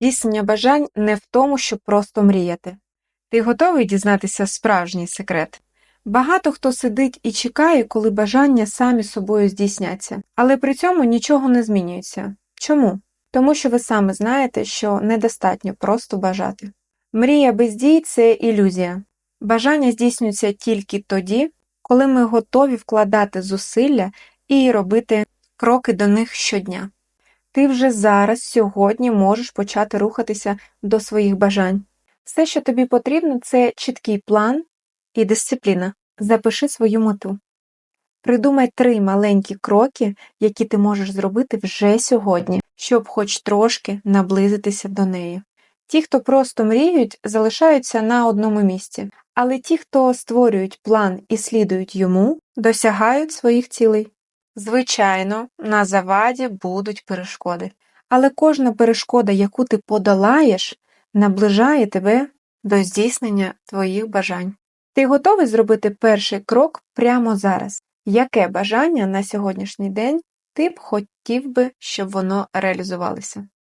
Здійснення бажань не в тому, щоб просто мріяти. Ти готовий дізнатися справжній секрет? Багато хто сидить і чекає, коли бажання самі собою здійсняться, але при цьому нічого не змінюється. Чому? Тому що ви саме знаєте, що недостатньо просто бажати. Мрія без дій це ілюзія. Бажання здійснюються тільки тоді, коли ми готові вкладати зусилля і робити кроки до них щодня. Ти вже зараз, сьогодні можеш почати рухатися до своїх бажань. Все, що тобі потрібно, це чіткий план і дисципліна. Запиши свою мету. Придумай три маленькі кроки, які ти можеш зробити вже сьогодні, щоб хоч трошки наблизитися до неї. Ті, хто просто мріють, залишаються на одному місці, але ті, хто створюють план і слідують йому, досягають своїх цілей. Звичайно, на заваді будуть перешкоди, але кожна перешкода, яку ти подолаєш, наближає тебе до здійснення твоїх бажань. Ти готовий зробити перший крок прямо зараз? Яке бажання на сьогоднішній день ти б хотів би, щоб воно реалізувалося?